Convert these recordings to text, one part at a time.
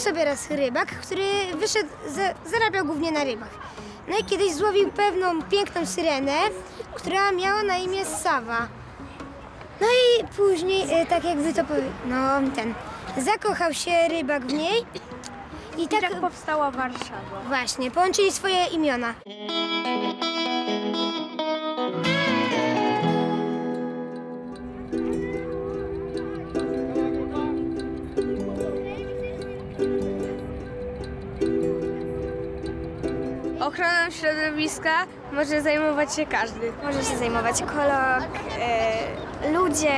sobie raz rybak, który wyszedł, za, zarabiał głównie na rybach. No i kiedyś złowił pewną piękną syrenę, która miała na imię Sawa. No i później, e, tak jakby to powie, no ten, zakochał się rybak w niej i tak, Tak powstała Warszawa. właśnie, połączyli swoje imiona. Środowiska może zajmować się każdy. Może się zajmować ekolog, e, ludzie.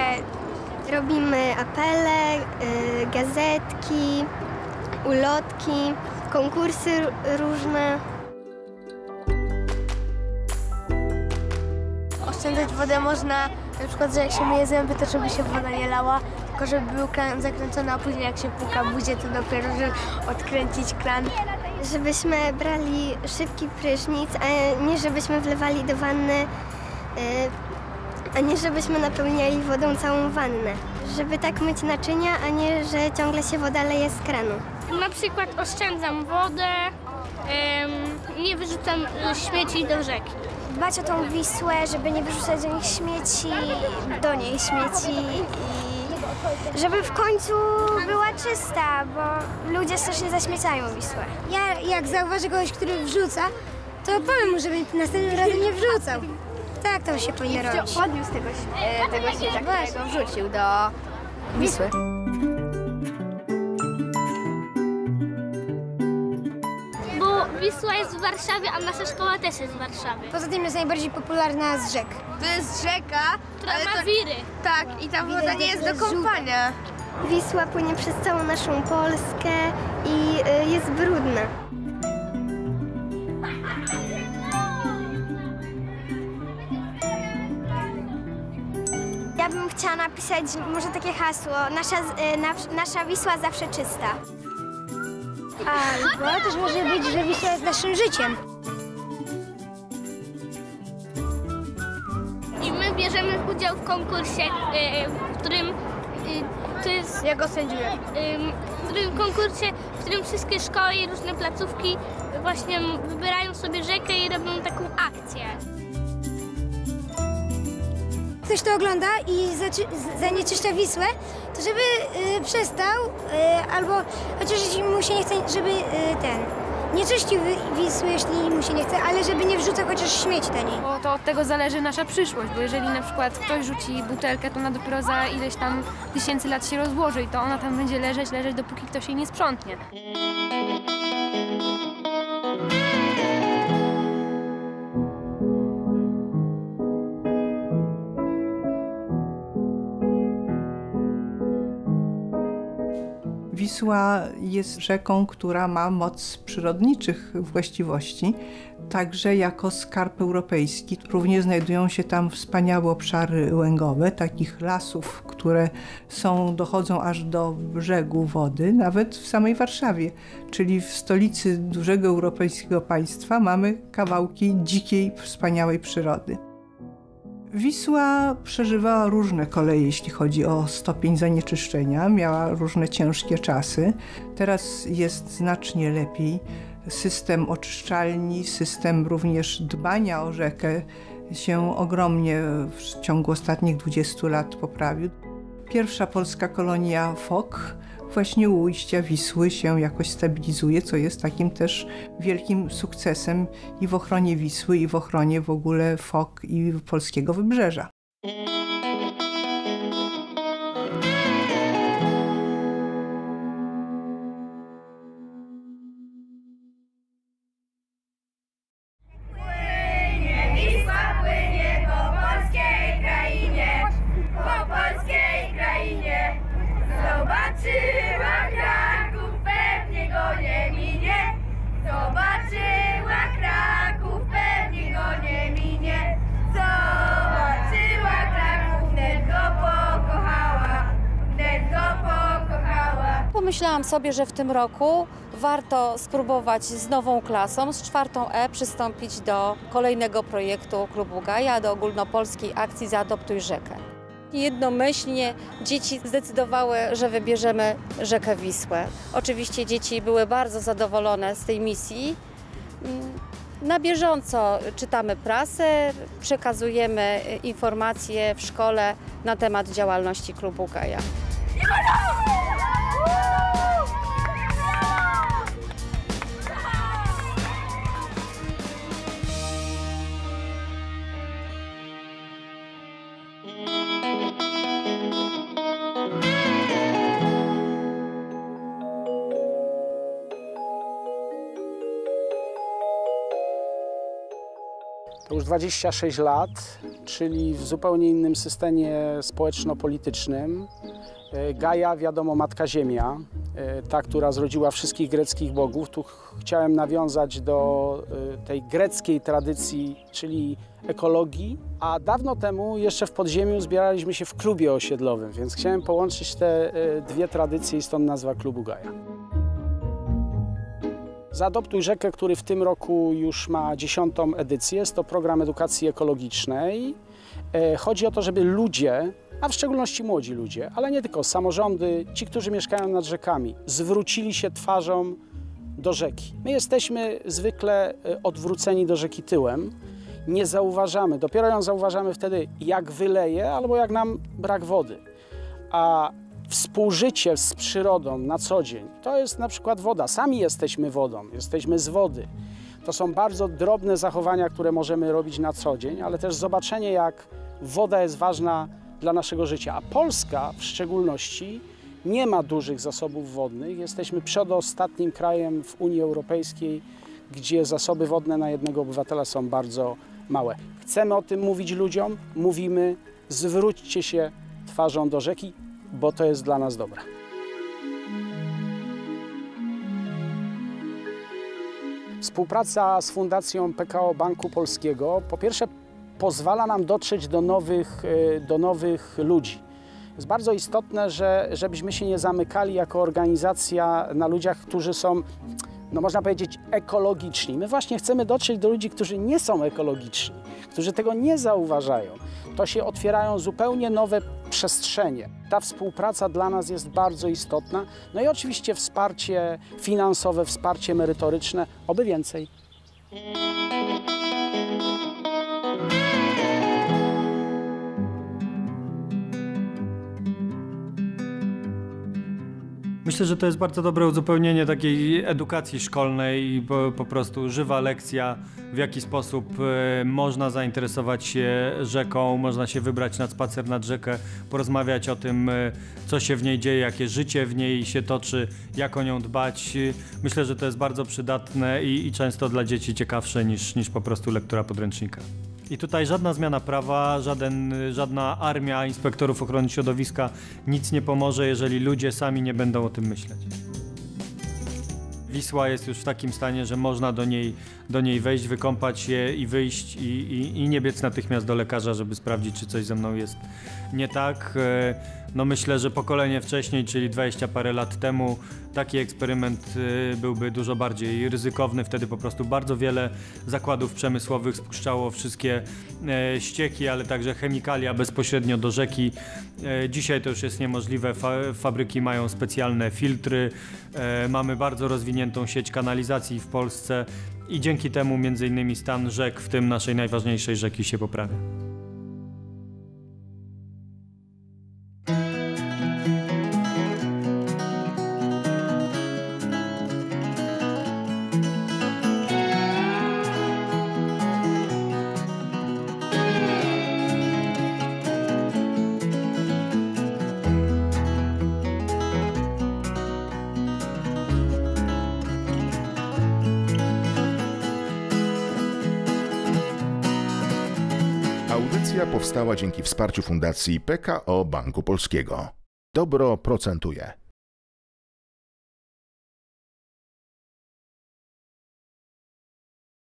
Robimy apele, e, gazetki, ulotki, konkursy r- różne. Oszczędzać wodę można, na przykład, że jak się myje zęby, to żeby się woda nie lała, tylko żeby był kran zakręcony, a później jak się puka buzię, to dopiero, żeby odkręcić kran. Żebyśmy brali szybki prysznic, a nie żebyśmy wlewali do wanny, e, a nie żebyśmy napełniali wodą całą wannę. Żeby tak myć naczynia, a nie, że ciągle się woda leje z kranu. Na przykład oszczędzam wodę, nie wyrzucam e, śmieci do rzeki. Dbać o tą Wisłę, żeby nie wyrzucać do nich śmieci, do niej śmieci i żeby w końcu była czysta, bo ludzie strasznie zaśmiecają Wisłę. Ja jak zauważę kogoś, który wrzuca, to powiem mu, żeby następnym razem nie wrzucał. Tak to się powinno robić. Podniósł tego, e, tego śmiecia, którego wrzucił do Wisły. Wisła jest w Warszawie, a nasza szkoła też jest w Warszawie. Poza tym jest najbardziej popularna z rzek. To jest rzeka, Która ma to, wiry. tak, i ta woda Widać, nie jest do kąpania. Wisła płynie przez całą naszą Polskę i y, jest brudna. Ja bym chciała napisać może takie hasło, nasza, y, nasz- nasza Wisła zawsze czysta. Albo też może być, że Wisła jest naszym życiem. I my bierzemy udział w konkursie, e, w którym e, to jest Ja go sędziuję. em, w którym konkursie, w którym wszystkie szkoły i różne placówki właśnie wybierają sobie rzekę i robią taką akcję. Ktoś to ogląda i zanieczyszcza Wisłę, to żeby y, przestał, y, albo chociaż jeśli mu się nie chce, żeby y, ten, nie czyścił wi- Wisły, jeśli mu się nie chce, ale żeby nie wrzucał chociaż śmieci do niej. Bo to od tego zależy nasza przyszłość, bo jeżeli na przykład ktoś rzuci butelkę, to ona dopiero za ileś tam tysięcy lat się rozłoży i to ona tam będzie leżeć, leżeć, dopóki ktoś jej nie sprzątnie. Wisła jest rzeką, która ma moc przyrodniczych właściwości, także jako skarb europejski. Również znajdują się tam wspaniałe obszary łęgowe, takich lasów, które są, dochodzą aż do brzegu wody, nawet w samej Warszawie, czyli w stolicy dużego europejskiego państwa mamy kawałki dzikiej, wspaniałej przyrody. Wisła przeżywała różne koleje, jeśli chodzi o stopień zanieczyszczenia. Miała różne ciężkie czasy. Teraz jest znacznie lepiej. System oczyszczalni, system również dbania o rzekę się ogromnie w ciągu ostatnich 20 lat poprawił. Pierwsza polska kolonia fok właśnie u ujścia Wisły się jakoś stabilizuje, co jest takim też wielkim sukcesem i w ochronie Wisły, i w ochronie w ogóle fok i polskiego wybrzeża. Pomyślałam sobie, że w tym roku warto spróbować z nową klasą, z czwartą E, przystąpić do kolejnego projektu Klubu Gaja, do ogólnopolskiej akcji Zaadoptuj Rzekę. Jednomyślnie dzieci zdecydowały, że wybierzemy rzekę Wisłę. Oczywiście dzieci były bardzo zadowolone z tej misji. Mm, Na bieżąco czytamy prasę, przekazujemy informacje w szkole na temat działalności klubu Gaja. To już 26 lat, czyli w zupełnie innym systemie społeczno-politycznym. E, Gaja, wiadomo, Matka Ziemia, e, ta, która zrodziła wszystkich greckich bogów. Tu ch- chciałem nawiązać do e, tej greckiej tradycji, czyli ekologii. A dawno temu, jeszcze w podziemiu, zbieraliśmy się w klubie osiedlowym, więc chciałem połączyć te dwie tradycje i stąd nazwa klubu Gaja. Zaadoptuj rzekę, który w tym roku już ma dziesiątą edycję. Jest to program edukacji ekologicznej. E, Chodzi o to, żeby ludzie, a w szczególności młodzi ludzie, ale nie tylko, samorządy, ci, którzy mieszkają nad rzekami, zwrócili się twarzą do rzeki. My jesteśmy zwykle e, odwróceni do rzeki tyłem. Nie zauważamy, dopiero ją zauważamy wtedy, jak wyleje albo jak nam brak wody. A współżycie z przyrodą na co dzień to jest na przykład woda. Sami jesteśmy wodą, jesteśmy z wody. To są bardzo drobne zachowania, które możemy robić na co dzień, ale też zobaczenie, jak woda jest ważna dla naszego życia. A Polska w szczególności nie ma dużych zasobów wodnych. Jesteśmy przedostatnim krajem w Unii Europejskiej, gdzie zasoby wodne na jednego obywatela są bardzo małe. Chcemy o tym mówić ludziom, mówimy, zwróćcie się twarzą do rzeki, bo to jest dla nas dobre. Współpraca z Fundacją PKO Banku Polskiego po pierwsze pozwala nam dotrzeć do nowych, e, do nowych ludzi. Jest bardzo istotne, że, żebyśmy się nie zamykali jako organizacja na ludziach, którzy są, no można powiedzieć, ekologiczni. My właśnie chcemy dotrzeć do ludzi, którzy nie są ekologiczni, którzy tego nie zauważają. To się otwierają zupełnie nowe przestrzenie. Ta współpraca dla nas jest bardzo istotna. No i oczywiście wsparcie finansowe, wsparcie merytoryczne, oby więcej. Myślę, że to jest bardzo dobre uzupełnienie takiej edukacji szkolnej, po, po prostu żywa lekcja, w jaki sposób e, można zainteresować się rzeką, można się wybrać na spacer nad rzekę, porozmawiać o tym, e, co się w niej dzieje, jakie życie w niej się toczy, jak o nią dbać. Myślę, że to jest bardzo przydatne i, i często dla dzieci ciekawsze niż, niż po prostu lektura podręcznika. I tutaj żadna zmiana prawa, żaden, żadna armia inspektorów ochrony środowiska nic nie pomoże, jeżeli ludzie sami nie będą o tym myśleć. Wisła jest już w takim stanie, że można do niej, do niej wejść, wykąpać się i wyjść i, i, i nie biec natychmiast do lekarza, żeby sprawdzić, czy coś ze mną jest nie tak. E, No myślę, że pokolenie wcześniej, czyli 20 parę lat temu, taki eksperyment e, byłby dużo bardziej ryzykowny. Wtedy po prostu bardzo wiele zakładów przemysłowych spuszczało wszystkie e, ścieki, ale także chemikalia bezpośrednio do rzeki. Dzisiaj to już jest niemożliwe. Fa fabryki mają specjalne filtry. Mamy bardzo rozwiniętą sieć kanalizacji w Polsce i dzięki temu między innymi stan rzek, w tym naszej najważniejszej rzeki się poprawia. Audycja powstała dzięki wsparciu Fundacji PKO Banku Polskiego. Dobro procentuje.